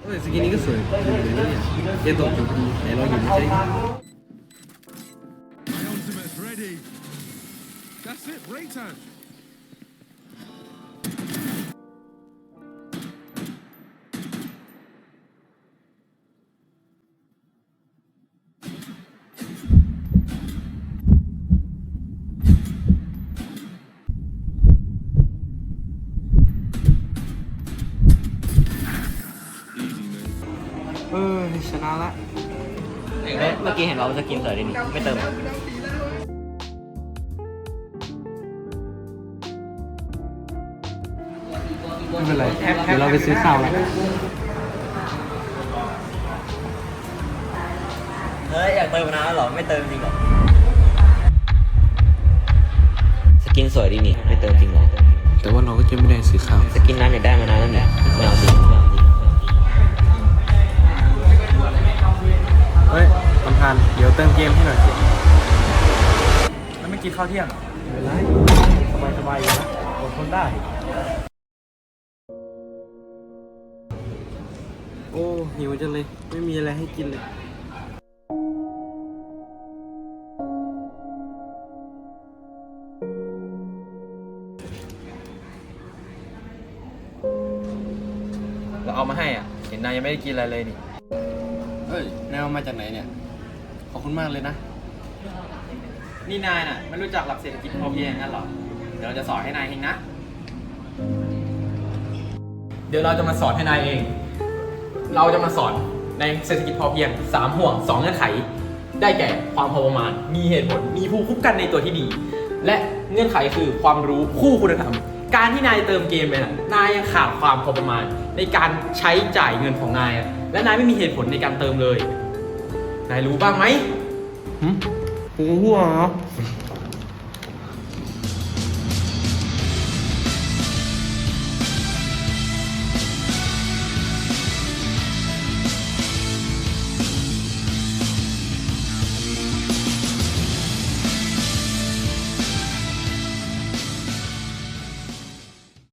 Weh, segini kesel. Itu elo gitu sih. That's it, break time. เออชนะละเอ้ยเมื่อกี้เห็นเราจะกินเสยดินี่ไม่เติมเหรอไม่เป็นไร เดี๋ยวเราไปซื้อข้าวแล้วเฮ้ย อยากเติมมานานแล้วเหรอ ไม่เติมจริงเหรอ สกินสวยดีนี่ ไม่เติมจริงเหรอ แต่ว่าเราก็จะไม่ได้ซื้อข้าว สกินนั้นอยากได้มานานแล้วเนี่ยไม่เอาจ เดี๋ยวเติมเกมให้หน่อยสิ แล้วไม่กินข้าวเที่ยงเหรอไม่เป็นไรสบายสบายอยู่นะอดทนได้ โอ้หิวจังเลย ไม่มีอะไรให้กินเลย เราเอามาให้อะ เห็นนายยังไม่ได้กินอะไรเลยนี่ เฮ้ยนายเอามาจากไหนเนี่ย ขอบคุณมากเลยนะ นี่นายน่ะ ไม่รู้จักหลักเศรษฐกิจพอเพียงงั้นหรอ เดี๋ยวเราจะสอนให้นายเองนะ เดี๋ยวเราจะมาสอนให้นายเอง เราจะมาสอนในเศรษฐกิจพอเพียง 3 ห่วง 2 เงื่อนไข ได้แก่ความพอประมาณ มีเหตุผล มีภูมิคุ้มกันในตัวที่ดี และเงื่อนไขคือความรู้คู่คุณธรรม การที่นายเติมเกมไปน่ะนายยังขาดความพอประมาณ ในการใช้จ่ายเงินของนายอะและนายไม่มีเหตุผลในการเติมเลย นายรู้บ้างไหมหืมกูหัวเหรอ